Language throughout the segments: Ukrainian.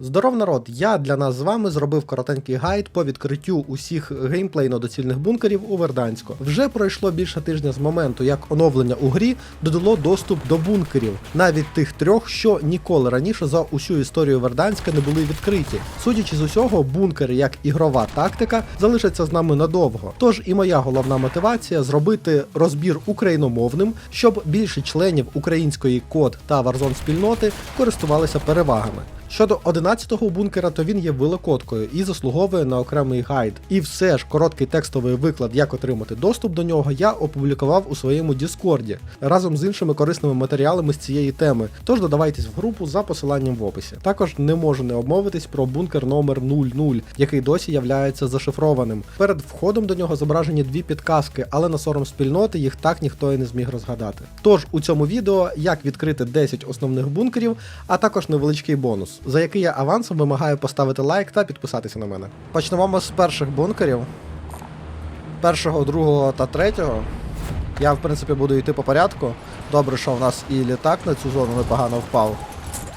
Здоров народ! Я для нас з вами зробив коротенький гайд по відкриттю усіх геймплейно доцільних бункерів у Верданську. Вже пройшло більше тижня з моменту, як оновлення у грі додало доступ до бункерів, навіть тих трьох, що ніколи раніше за усю історію Верданська не були відкриті. Судячи з усього, бункери як ігрова тактика залишаться з нами надовго. Тож і моя головна мотивація зробити розбір україномовним, щоб більше членів української код та Warzone спільноти користувалися перевагами. Щодо 11-го бункера, то він є великодкою і заслуговує на окремий гайд. І все ж короткий текстовий виклад, як отримати доступ до нього, я опублікував у своєму Діскорді разом з іншими корисними матеріалами з цієї теми. Тож додавайтесь в групу за посиланням в описі. Також не можу не обмовитись про бункер номер 00, який досі являється зашифрованим. Перед входом до нього зображені дві підказки, але на сором спільноти їх так ніхто і не зміг розгадати. Тож у цьому відео як відкрити 10 основних бункерів, а також невеличкий бонус, за який я авансом вимагаю поставити лайк та підписатися на мене. Почнемо ми з перших бункерів. Першого, другого та третього. Я, в принципі, буду йти по порядку. Добре, що в нас і літак на цю зону непогано впав.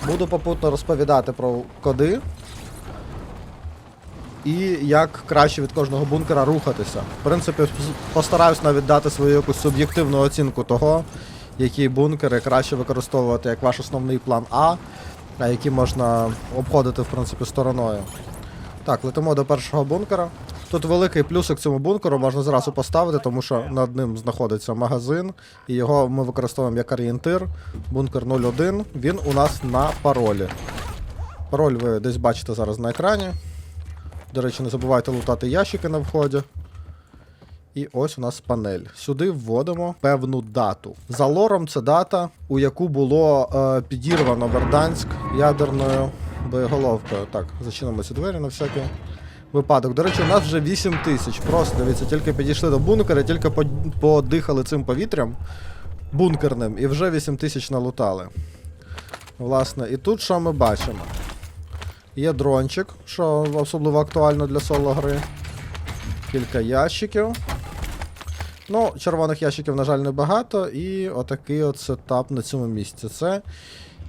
Буду попутно розповідати про коди. І як краще від кожного бункера рухатися. В принципі, постараюсь навіть дати свою якусь суб'єктивну оцінку того, які бункери краще використовувати як ваш основний план А, а які можна обходити, в принципі, стороною. Так, летимо до першого бункера. Тут великий плюсик цьому бункеру можна зразу поставити, тому що над ним знаходиться магазин, і його ми використовуємо як орієнтир. Бункер 01. Він у нас на паролі. Пароль ви десь бачите зараз на екрані. До речі, не забувайте лутати ящики на вході. І ось у нас панель. Сюди вводимо певну дату. За лором це дата, у яку було е, підірвано Верданськ ядерною боєголовкою. Так, зачинимо ці двері на всякий випадок. До речі, у нас вже 8 тисяч. Просто дивіться, тільки підійшли до бункера, тільки подихали цим повітрям бункерним, і вже 8 тисяч налутали. Власне, і тут що ми бачимо? Є дрончик, що особливо актуально для соло гри. Кілька ящиків. Ну, червоних ящиків, на жаль, небагато, і отакий от сетап на цьому місці. Це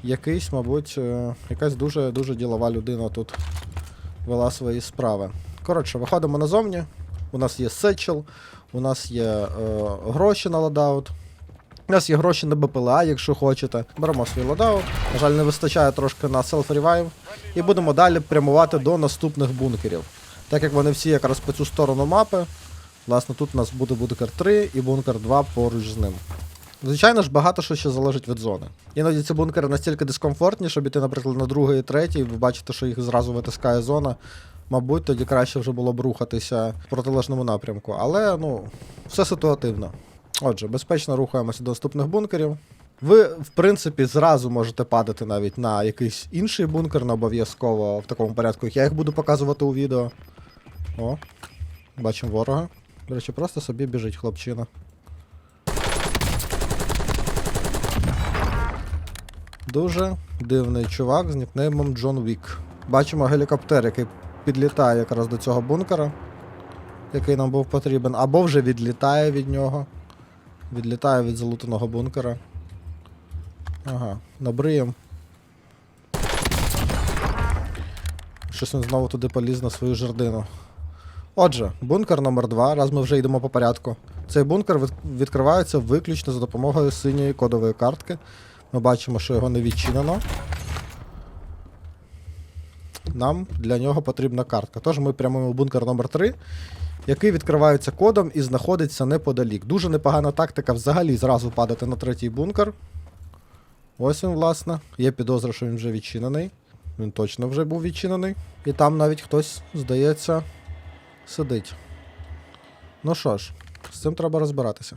якийсь, мабуть, е, якась дуже дуже ділова людина тут вела свої справи. Коротше, виходимо назовні. У нас є сетчел, у нас є е, гроші на лодаут. У нас є гроші на БПЛА, якщо хочете. Беремо свій лодаут. На жаль, не вистачає трошки на селф-ревайв. І будемо далі прямувати до наступних бункерів. Так як вони всі якраз по цю сторону мапи. Власне, тут у нас буде бункер 3 і бункер 2 поруч з ним. Звичайно ж, багато що ще залежить від зони. Іноді ці бункери настільки дискомфортні, щоб іти, наприклад, на другий і третій, ви бачите, що їх зразу витискає зона. Мабуть, тоді краще вже було б рухатися в протилежному напрямку. Але ну, все ситуативно. Отже, безпечно рухаємося до наступних бункерів. Ви, в принципі, зразу можете падати навіть на якийсь інший бункер, не обов'язково в такому порядку, як я їх буду показувати у відео. О, бачимо ворога. До речі, просто собі біжить хлопчина. Дуже дивний чувак з нікнеймом Джон Вік. Бачимо гелікоптер, який підлітає якраз до цього бункера, який нам був потрібен, або вже відлітає від нього. Відлітає від залутаного бункера. Ага, набриєм. Щось він знову туди поліз на свою жердину. Отже, бункер номер 2 раз ми вже йдемо по порядку. Цей бункер відкривається виключно за допомогою синьої кодової картки. Ми бачимо, що його не відчинено. Нам для нього потрібна картка. Тож ми прямуємо в бункер номер 3 який відкривається кодом і знаходиться неподалік. Дуже непогана тактика взагалі зразу падати на третій бункер. Ось він, власне. Є підозра, що він вже відчинений. Він точно вже був відчинений. І там навіть хтось, здається, сидить. Ну що ж, з цим треба розбиратися.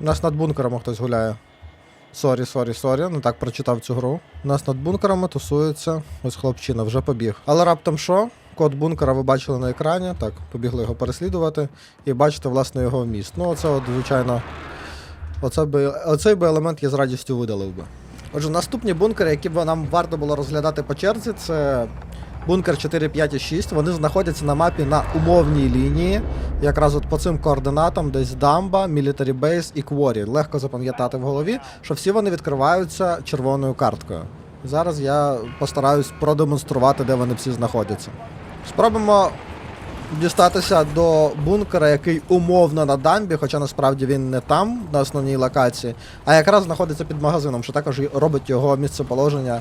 У нас над бункером хтось гуляє. Сорі, сорі, сорі, не так прочитав цю гру. У нас над бункерами тусується ось хлопчина, вже побіг. Але раптом що? Код бункера ви бачили на екрані. Так, побігли його переслідувати. І бачите, власне, його вміст. Ну, оце, от, звичайно, оце би, оцей би елемент я з радістю видалив би. Отже, наступні бункери, які б нам варто було розглядати по черзі, це бункер 4, 5 і 6, вони знаходяться на мапі на умовній лінії. Якраз от по цим координатам десь дамба, Military Base і Кворі. Легко запам'ятати в голові, що всі вони відкриваються червоною карткою. Зараз я постараюсь продемонструвати, де вони всі знаходяться. Спробуємо дістатися до бункера, який умовно на дамбі, хоча насправді він не там, на основній локації, а якраз знаходиться під магазином, що також робить його місцеположення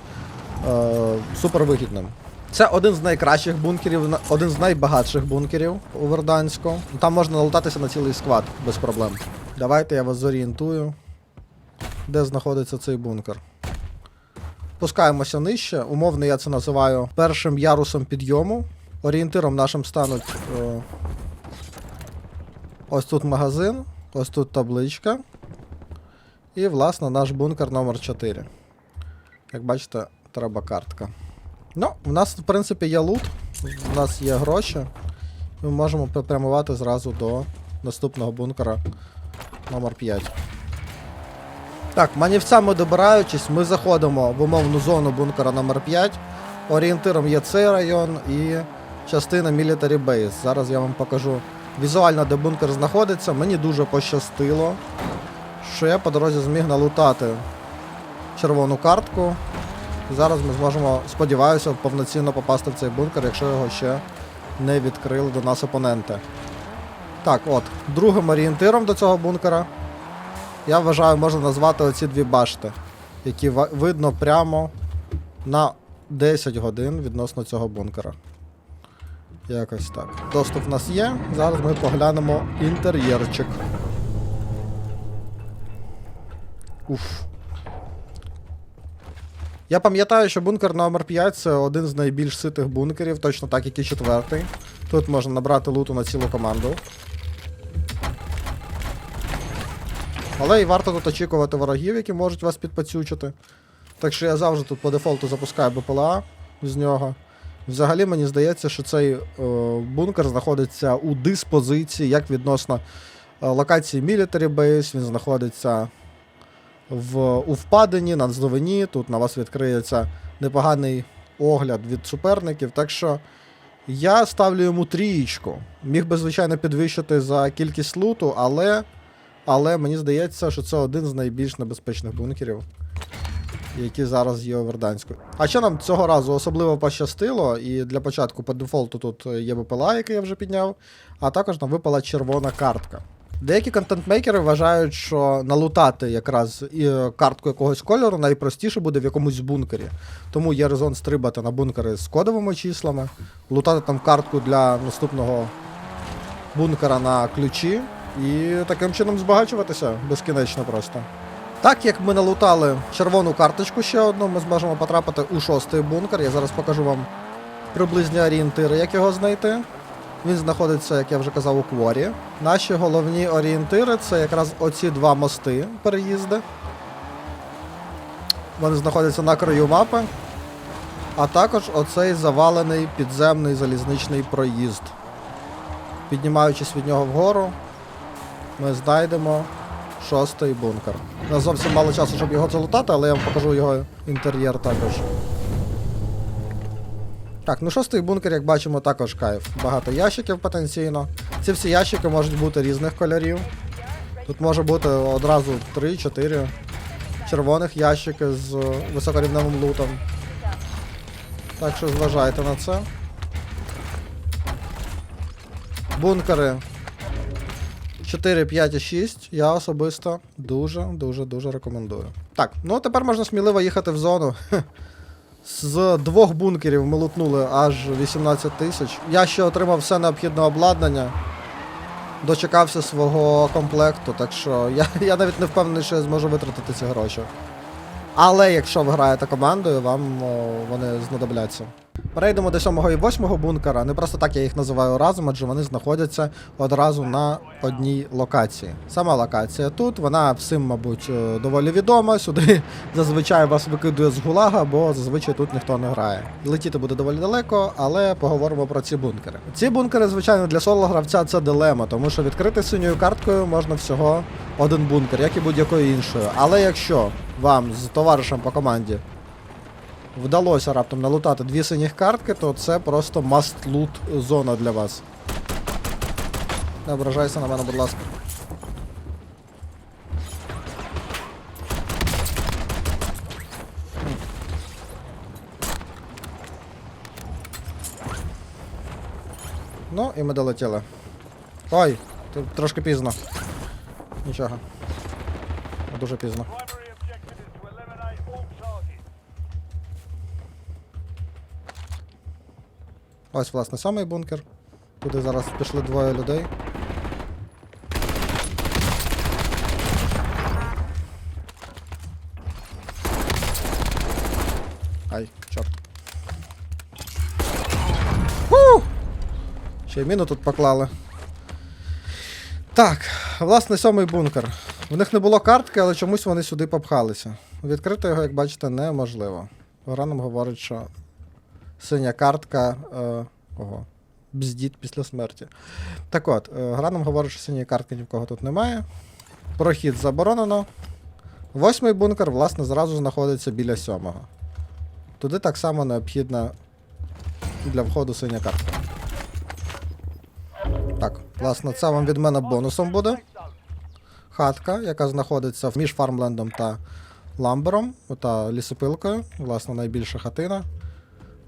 е, супервигідним. Це один з найкращих бункерів, один з найбагатших бункерів у Верданську. Там можна налутатися на цілий склад без проблем. Давайте я вас зорієнтую, де знаходиться цей бункер. Спускаємося нижче. Умовно я це називаю першим ярусом підйому. Орієнтиром нашим стануть е, ось тут магазин, ось тут табличка. І, власне, наш бункер номер 4. Як бачите, треба картка. Ну, в нас, в принципі, є лут, в нас є гроші. Ми можемо попрямувати зразу до наступного бункера номер 5. Так, манівцями добираючись, ми заходимо в умовну зону бункера номер 5. Орієнтиром є цей район і частина Military Base. Зараз я вам покажу візуально, де бункер знаходиться. Мені дуже пощастило, що я по дорозі зміг налутати червону картку. Зараз ми зможемо, сподіваюся, повноцінно попасти в цей бункер, якщо його ще не відкрили до нас опоненти. Так, от, другим орієнтиром до цього бункера я вважаю, можна назвати оці дві башти, які видно прямо на 10 годин відносно цього бункера. Якось так. Доступ в нас є. Зараз ми поглянемо інтер'єрчик. Уф. Я пам'ятаю, що бункер номер 5 це один з найбільш ситих бункерів, точно так, як і четвертий. Тут можна набрати луту на цілу команду. Але і варто тут очікувати ворогів, які можуть вас підпацючити. Так що я завжди тут по дефолту запускаю БПЛА з нього. Взагалі мені здається, що цей е, бункер знаходиться у диспозиції, як відносно е, локації Military Base, він знаходиться в, у впадині, на здовині. Тут на вас відкриється непоганий огляд від суперників. Так що я ставлю йому трієчку. Міг би, звичайно, підвищити за кількість луту, але, але мені здається, що це один з найбільш небезпечних бункерів, які зараз є у Верданську. А що нам цього разу особливо пощастило, і для початку по дефолту тут є БПЛА, який я вже підняв, а також нам випала червона картка. Деякі контентмейкери вважають, що налутати якраз е, картку якогось кольору найпростіше буде в якомусь бункері. Тому є резон стрибати на бункери з кодовими числами, лутати там картку для наступного бункера на ключі і таким чином збагачуватися безкінечно просто. Так як ми налутали червону карточку ще одну, ми зможемо потрапити у шостий бункер. Я зараз покажу вам приблизні орієнтири, як його знайти. Він знаходиться, як я вже казав, у кворі. Наші головні орієнтири це якраз оці два мости переїзди. Вони знаходяться на краю мапи. А також оцей завалений підземний залізничний проїзд. Піднімаючись від нього вгору, ми знайдемо шостий бункер. У нас зовсім мало часу, щоб його залутати, але я вам покажу його інтер'єр також. Так, ну шостий бункер, як бачимо, також кайф. Багато ящиків потенційно. Ці всі ящики можуть бути різних кольорів. Тут може бути одразу 3-4 червоних ящики з високорівневим лутом. Так що зважайте на це. Бункери 4, 5 і 6 я особисто дуже, дуже, дуже рекомендую. Так, ну тепер можна сміливо їхати в зону. З двох бункерів ми лутнули аж 18 тисяч. Я ще отримав все необхідне обладнання. Дочекався свого комплекту, так що я, я навіть не впевнений, що я зможу витратити ці гроші. Але якщо ви граєте командою, вам о, вони знадобляться. Перейдемо до 7 і 8 бункера. Не просто так я їх називаю разом, адже вони знаходяться одразу на одній локації. Сама локація тут, вона всім, мабуть, е, доволі відома. Сюди зазвичай вас викидує з гулага, бо зазвичай тут ніхто не грає. Летіти буде доволі далеко, але поговоримо про ці бункери. Ці бункери, звичайно, для соло гравця це дилема, тому що відкрити синьою карткою можна всього один бункер, як і будь-якою іншою. Але якщо вам з товаришем по команді вдалося раптом налутати дві синіх картки, то це просто must-loot зона для вас. Не ображайся на мене, будь ласка. Ну, і ми долетіли. Ой, трошки пізно. Нічого. Дуже пізно. Ось, власне, самий бункер. Куди зараз пішли двоє людей. Ай, чорт. Фу! Ще й міну тут поклали. Так, власне, сьомий бункер. В них не було картки, але чомусь вони сюди попхалися. Відкрити його, як бачите, неможливо. Гра говорить, що синя картка. Е, ого. Бздіт після смерті. Так от, е, гра нам говорить, що синьої картки ні в кого тут немає. Прохід заборонено. Восьмий бункер, власне, зразу знаходиться біля сьомого. Туди так само необхідна для входу синя картка. Так, власне, це вам від мене бонусом буде. Хатка, яка знаходиться між фармлендом та ламбером, ота лісопилкою, власне, найбільша хатина.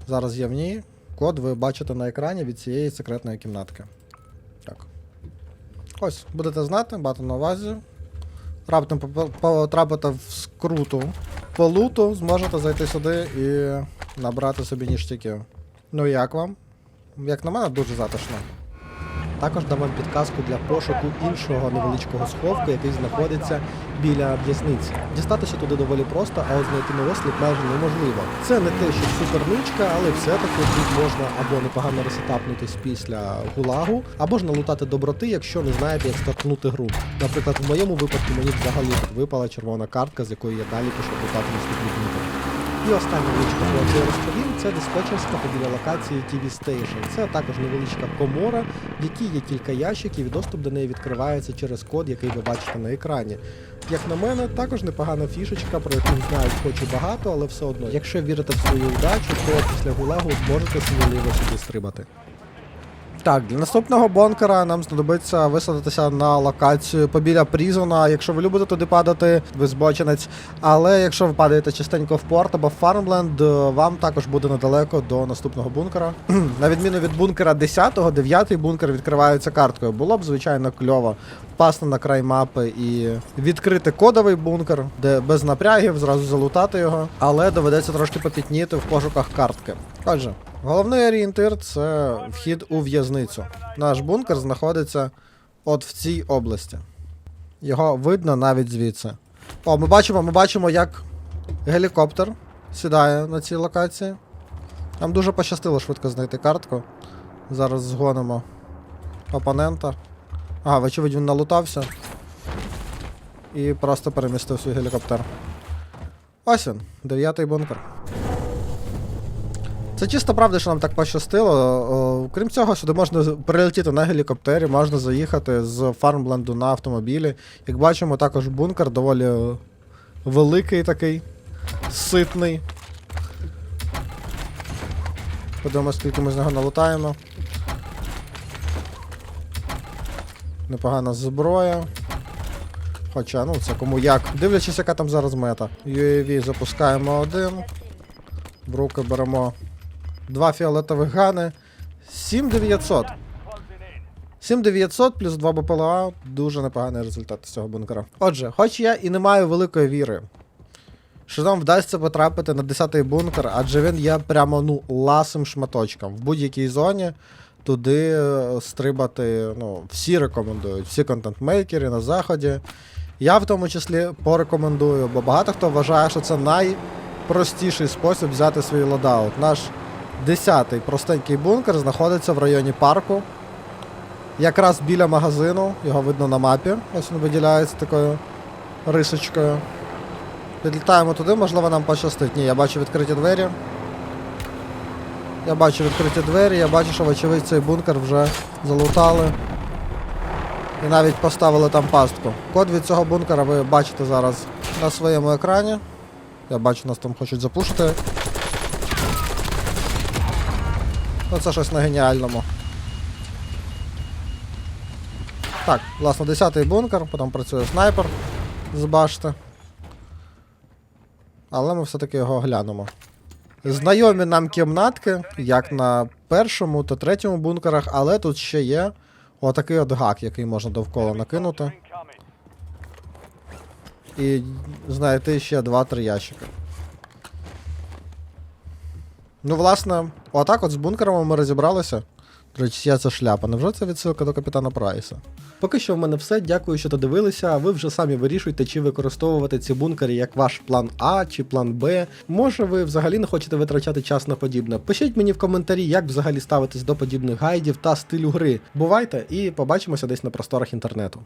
Зараз є в ній. Код ви бачите на екрані від цієї секретної кімнатки. Так. Ось, будете знати, мати на увазі. Раптом потрапите в скруту по луту, зможете зайти сюди і набрати собі ніштяків. Ну як вам? Як на мене, дуже затишно. Також дам вам підказку для пошуку іншого невеличкого сховку, який знаходиться біля в'язниці. Дістатися туди доволі просто, а от знайти новослід майже неможливо. Це не те, що суперничка, але все-таки тут можна або непогано ресетапнутись після гулагу, або ж налутати доброти, якщо не знаєте, як стартнути гру. Наприклад, в моєму випадку мені взагалі випала червона картка, з якої я далі пішов лутати наступні бункери. І остання річка, про яку я розповім, це диспетчерська побіля локації TV Station. Це також невеличка комора, в якій є кілька ящиків, і доступ до неї відкривається через код, який ви бачите на екрані. Як на мене, також непогана фішечка, про яку знають хоч і багато, але все одно. Якщо вірите в свою удачу, то після гулагу зможете сміливо сюди стрибати. Так, для наступного бонкера нам знадобиться висадитися на локацію побіля Прізона. Якщо ви любите туди падати, ви збочинець. Але якщо ви падаєте частенько в порт або в Фармленд, вам також буде недалеко до наступного бункера. на відміну від бункера 10-го, 9-й бункер відкривається карткою. Було б, звичайно, кльово впасти на край мапи і відкрити кодовий бункер, де без напрягів, зразу залутати його. Але доведеться трошки попітніти в пошуках картки. Отже, головний орієнтир це вхід у в'язницю. Наш бункер знаходиться от в цій області. Його видно навіть звідси. О, ми бачимо, ми бачимо, як гелікоптер сідає на цій локації. Нам дуже пощастило швидко знайти картку. Зараз згонимо опонента. Ага, вочевидь, він налутався. І просто перемістив свій гелікоптер. Ось він, дев'ятий бункер. Це чисто правда, що нам так пощастило. Крім цього, сюди можна прилетіти на гелікоптері, можна заїхати з фармбленду на автомобілі. Як бачимо, також бункер доволі е, великий такий, ситний. Подивимось, скільки ми з нього налутаємо. Непогана зброя. Хоча, ну це кому як. Дивлячись, яка там зараз мета. UAV запускаємо один. В руки беремо два фіолетових гани. 7900. Closing 7900 плюс 2 БПЛА дуже непоганий результат з цього бункера. Отже, хоч я і не маю великої віри, що нам вдасться потрапити на 10-й бункер, адже він є прямо ну, ласим шматочком. В будь-якій зоні туди е, стрибати ну, всі рекомендують, всі контент-мейкери на заході. Я в тому числі порекомендую, бо багато хто вважає, що це найпростіший спосіб взяти свій лодаут. Наш 10-й простенький бункер знаходиться в районі парку. Якраз біля магазину, його видно на мапі. Ось він виділяється такою рисочкою. Підлітаємо туди, можливо, нам пощастить. Ні, я бачу відкриті двері. Я бачу відкриті двері, я бачу, що вочевидь цей бункер вже залутали. І навіть поставили там пастку. Код від цього бункера ви бачите зараз на своєму екрані. Я бачу, нас там хочуть запушити. Ну це щось на геніальному. Так, власне, 10-й бункер, потім працює снайпер з башти. Але ми все-таки його глянемо. Знайомі нам кімнатки, як на першому та третьому бункерах, але тут ще є отакий от гак, який можна довкола накинути. І знайти ще 2-3 ящики. Ну, власне, отак от з бункерами ми розібралися. До речі, я це шляпа. Невже це відсилка до капітана Прайса? Поки що в мене все. Дякую, що додивилися. Ви вже самі вирішуйте, чи використовувати ці бункери як ваш план А чи план Б. Може, ви взагалі не хочете витрачати час на подібне. Пишіть мені в коментарі, як взагалі ставитись до подібних гайдів та стилю гри. Бувайте і побачимося десь на просторах інтернету.